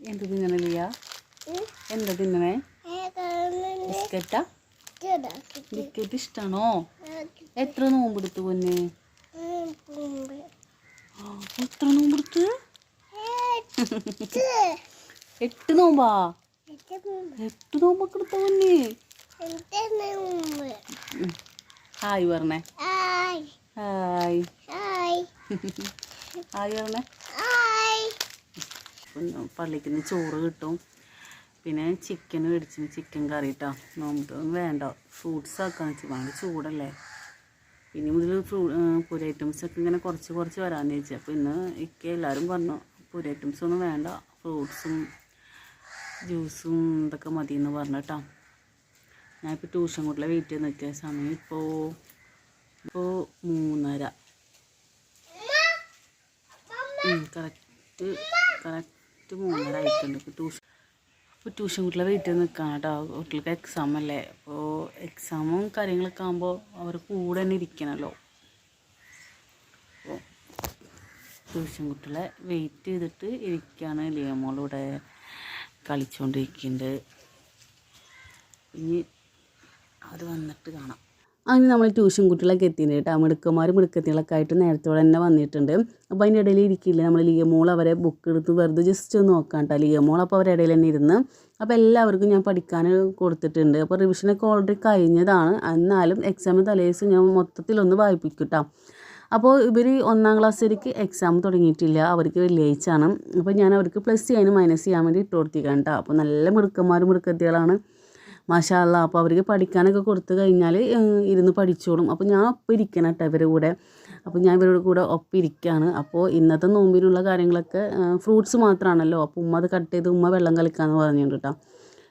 എന്ത് തിന്നണ ലിയ? എന്താ തിന്നണേ? ബിസ്ക്കറ്റാ? ബിസ്ക്കറ്റ് ഇഷ്ടമാണോ എത്ര നോമ്പെടുത്തു പൊന്നെ? എത്ര നോമ്പെടുത്ത്? എട്ട് നോമ്പാ? എട്ട് നോമ്പൊക്കെ എടുത്ത പൊന്നെ. ഹായ് പറഞ്ഞേ ഹായ്. ഹായ്. പറഞ്ഞേ പിന്നെ പള്ളിക്ക് നിന്ന് ചോറ് കിട്ടും. പിന്നെ ചിക്കൻ മേടിച്ചു ചിക്കൻ കറി കേട്ടോ നമുക്ക് വേണ്ട. ഫ്രൂട്ട്സ് ആക്കാന്ന് വെച്ചാൽ ഭയങ്കര ചൂടല്ലേ. ഇനി മുതൽ ഫ്രൂ പുര ഐറ്റംസ് ഒക്കെ ഇങ്ങനെ കുറച്ച് കുറച്ച് വരാമെന്ന് ചോദിച്ചു അപ്പോൾ ഇന്ന് ഇക്ക എല്ലാവരും പറഞ്ഞു പുര ഐറ്റംസ് ഒന്നും വേണ്ട ഫ്രൂട്ട്സും ജ്യൂസും ഇതൊക്കെ മതി എന്ന് പറഞ്ഞു കേട്ടോ ഞാനിപ്പോൾ ട്യൂഷൻ കൂട്ടിലെ വെയിറ്റ് ചെയ്ത് നിൽക്കുക സമയം ഇപ്പോൾ ഇപ്പോൾ മൂന്നര. കറക്റ്റ് കറക്റ്റ് മൂന്നര ആയിട്ടുണ്ട് ഇപ്പോൾ ട്യൂഷൻ ഇപ്പോൾ ട്യൂഷൻ കുട്ടികളെ വീട്ടിൽ നിൽക്കണം കേട്ടോ. കുട്ടികൾക്ക് എക്സാം അല്ലേ? അപ്പോൾ എക്സാമും കാര്യങ്ങളൊക്കെ ആകുമ്പോൾ അവർ കൂടെ തന്നെ ഇരിക്കണമല്ലോ അപ്പോൾ ട്യൂഷൻ കുട്ടികളെ വെയിറ്റ് ചെയ്തിട്ട് ഇരിക്കുകയാണ് ലിയമോളിവിടെ കളിച്ചുകൊണ്ടിരിക്കുന്നുണ്ട് ഇനി അവർ വന്നിട്ട് കാണാം. അങ്ങനെ നമ്മൾ ട്യൂഷൻ കുട്ടികളൊക്കെ എത്തിയിട്ടുണ്ട് കേട്ടോ. മിടുക്കന്മാരും മിടുക്കത്തികളൊക്കെ ആയിട്ട് നേരത്തോടെ തന്നെ വന്നിട്ടുണ്ട്. അപ്പോൾ അതിന്റെ ഇടയിൽ ഇരിക്കില്ല നമ്മൾ ലിയമോൾ അവരെ ബുക്ക് എടുത്ത് വെറുതെ ജസ്റ്റ് ഒന്ന് നോക്കാം കേട്ടോ. ലിയമോൾ അപ്പോൾ അവരുടെ ഇടയിൽ തന്നെ ഇരുന്ന്. അപ്പോൾ എല്ലാവർക്കും ഞാൻ പഠിക്കാൻ കൊടുത്തിട്ടുണ്ട്. അപ്പോൾ റിവിഷനൊക്കെ ഓൾറെഡി കഴിഞ്ഞതാണ്. എന്നാലും എക്സാം തലേസ് ഞാൻ മൊത്തത്തിലൊന്ന് വായിപ്പിക്കും കേട്ടോ. അപ്പോൾ ഇവർ ഒന്നാം ക്ലാസ് വരയ്ക്ക് എക്സാം തുടങ്ങിയിട്ടില്ല. അവർക്ക് വെള്ളിയാഴ്ചയാണ്. അപ്പോൾ ഞാൻ അവർക്ക് പ്ലസ് ചെയ്യാനും മൈനസ് ചെയ്യാൻ വേണ്ടി ഇട്ട് കൊടുത്തിരിക്കാം കേട്ടോ. അപ്പോൾ നല്ല മിടുക്കന്മാരും മിടുക്കത്തികളാണ്. മാഷാല്ല അപ്പോൾ അവർക്ക് പഠിക്കാനൊക്കെ കൊടുത്തു കഴിഞ്ഞാൽ ഇരുന്ന് പഠിച്ചോളും. അപ്പോൾ ഞാൻ ഒപ്പം ഇരിക്കണം കേട്ടോ ഇവരുടെ കൂടെ. അപ്പോൾ ഞാൻ ഇവരുടെ കൂടെ ഒപ്പം ഇരിക്കുകയാണ് അപ്പോൾ ഇന്നത്തെ നോമ്പിനുള്ള കാര്യങ്ങളൊക്കെ ഫ്രൂട്ട്സ് മാത്രമാണല്ലോ അപ്പോൾ ഉമ്മ അത് കട്ട് ചെയ്ത് ഉമ്മ വെള്ളം കളിക്കാമെന്ന് പറഞ്ഞിട്ടുണ്ട് കേട്ടോ.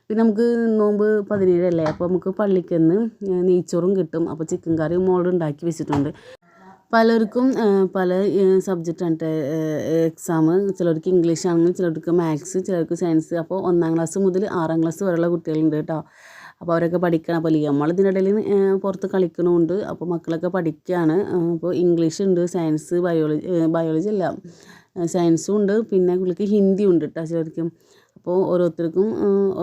പിന്നെ നമുക്ക് നോമ്പ് പതിനേഴല്ലേ അപ്പോൾ നമുക്ക് പള്ളിക്കന്ന് നെയ്ച്ചോറും കിട്ടും. അപ്പോൾ ചിക്കൻ കറി മോളുണ്ടാക്കി വെച്ചിട്ടുണ്ട്. പലർക്കും പല സബ്ജക്റ്റാണ് എക്സാം ചിലർക്ക് ഇംഗ്ലീഷ് ആണെങ്കിൽ ചിലർക്ക് മാത്സ് ചിലർക്ക് സയൻസ് അപ്പോൾ ഒന്നാം ക്ലാസ് മുതൽ ആറാം ക്ലാസ് വരെയുള്ള കുട്ടികളുണ്ട് കേട്ടോ അപ്പോൾ അവരൊക്കെ പഠിക്കണം. അപ്പോൾ നമ്മൾ ഇതിനിടയിൽ പുറത്ത് കളിക്കണമുണ്ട് അപ്പോൾ മക്കളൊക്കെ പഠിക്കുകയാണ് അപ്പോൾ ഇംഗ്ലീഷ് ഉണ്ട് സയൻസ് ബയോളജി ബയോളജി അല്ല സയൻസും ഉണ്ട്. പിന്നെ പുള്ളിക്ക് ഹിന്ദി ഉണ്ട് കേട്ടോ ചിലർക്കും. അപ്പോൾ ഓരോരുത്തർക്കും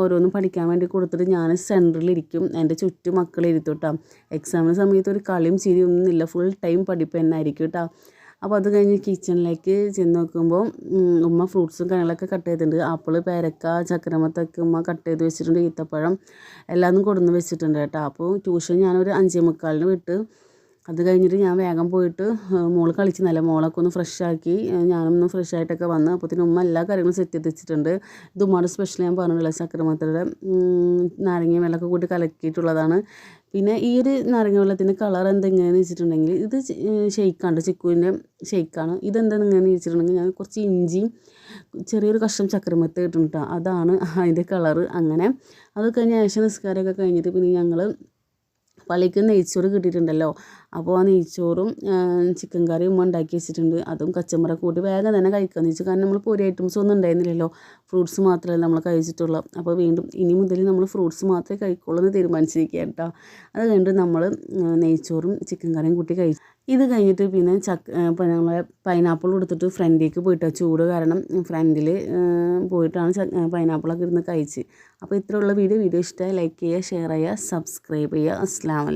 ഓരോന്നും പഠിക്കാൻ വേണ്ടി കൊടുത്തിട്ട് ഞാൻ സെന്ററിലിരിക്കും. എന്റെ ചുറ്റും മക്കളെ ഇരുത്തും കേട്ടോ എക്സാമിന് സമയത്ത് ഒരു കളിയും ചിരിയും ഒന്നുമില്ല. ഫുൾ ടൈം പഠിപ്പ് തന്നെ ആയിരിക്കും കേട്ടോ അപ്പോൾ അത് കഴിഞ്ഞ് കിച്ചണിലേക്ക് ചെന്ന് നോക്കുമ്പോൾ ഉമ്മ ഫ്രൂട്ട്സും കാര്യങ്ങളൊക്കെ കട്ട് ചെയ്തിട്ടുണ്ട്. ആപ്പിൾ പേരക്ക ചക്രമത്തൊക്കെ ഉമ്മ കട്ട് ചെയ്ത് വെച്ചിട്ടുണ്ട്. ഈത്തപ്പഴം എല്ലാതും കൊടുന്ന് വെച്ചിട്ടുണ്ട് കേട്ടോ അപ്പോൾ ട്യൂഷൻ ഞാനൊരു അഞ്ചേ മുക്കാലിന് വിട്ട് അത് കഴിഞ്ഞിട്ട് ഞാൻ വേഗം പോയിട്ട് മോൾ മോൾ നല്ല മോളൊക്കെ ഒന്ന് ഫ്രഷാക്കി ഞാനൊന്ന് ഫ്രഷായിട്ടൊക്കെ വന്ന് അപ്പോഴത്തേനും ഉമ്മ എല്ലാ കാര്യങ്ങളും സെറ്റ് ചെയ്ത് വെച്ചിട്ടുണ്ട്. ഇത് ഉമ്മയുടെ സ്പെഷ്യൽ ഞാൻ പറഞ്ഞില്ല ചക്രമത്തയുടെ നാരങ്ങ വെള്ളമൊക്കെ കൂട്ടി കലക്കിയിട്ടുള്ളതാണ്. പിന്നെ ഈ ഒരു നാരങ്ങ വെള്ളത്തിന്റെ കളർ എന്തെങ്ങനെയാണെന്ന് വെച്ചിട്ടുണ്ടെങ്കിൽ ഇത് ഷെയ്ക്കാണ് ചിക്കുവിന്റെ ഷെയ്ക്കാണ് ഇതെന്താണെന്ന് വെച്ചിട്ടുണ്ടെങ്കിൽ ഞാൻ കുറച്ച് ഇഞ്ചിയും ചെറിയൊരു കഷ്ണം ചക്രമത്ത് ഇട്ടിട്ടുണ്ട്. അതാണ് അതിന്റെ കളറ് അങ്ങനെ അത് കഴിഞ്ഞ് ഏഷ്യ നിസ്കാരമൊക്കെ കഴിഞ്ഞിട്ട് പിന്നെ ഞങ്ങൾ പള്ളിക്ക് നെയ്ച്ചോറ് കിട്ടിയിട്ടുണ്ടല്ലോ. അപ്പോൾ ആ നെയ്ച്ചോറും ചിക്കൻ കറിയും ഉമ്മ ഉണ്ടാക്കി വെച്ചിട്ടുണ്ട്. അതും കച്ചമ്പറ കൂട്ടി വേഗം തന്നെ കഴിക്കാമെന്ന് വെച്ചു കാരണം നമ്മൾ പൊരി ഐറ്റംസ് ഒന്നും ഉണ്ടായിരുന്നില്ലല്ലോ. ഫ്രൂട്ട്സ് മാത്രമല്ല നമ്മൾ കഴിച്ചിട്ടുള്ളൂ. അപ്പോൾ വീണ്ടും ഇനി മുതൽ നമ്മൾ ഫ്രൂട്ട്സ് മാത്രമേ കഴിക്കുള്ളൂ എന്ന് തീരുമാനിച്ചിരിക്കുക കേട്ടോ. അത് നമ്മൾ നെയ്ച്ചോറും ചിക്കൻ കറിയും കൂട്ടി കഴിച്ചു. ഇത് കഴിഞ്ഞിട്ട് പിന്നെ ചക്ക ഇപ്പം നമ്മളെ പൈനാപ്പിൾ കൊടുത്തിട്ട് ഫ്രണ്ടിലേക്ക് പോയിട്ട് ചൂട് കാരണം ഫ്രണ്ടിൽ പോയിട്ടാണ് പൈനാപ്പിളൊക്കെ ഇരുന്ന് കഴിച്ച്. അപ്പോൾ ഇത്രയുള്ള വീഡിയോ. വീഡിയോ ഇഷ്ടമായി ലൈക്ക് ചെയ്യുക ഷെയർ ചെയ്യുക സബ്സ്ക്രൈബ് ചെയ്യുക. അസ്ലാം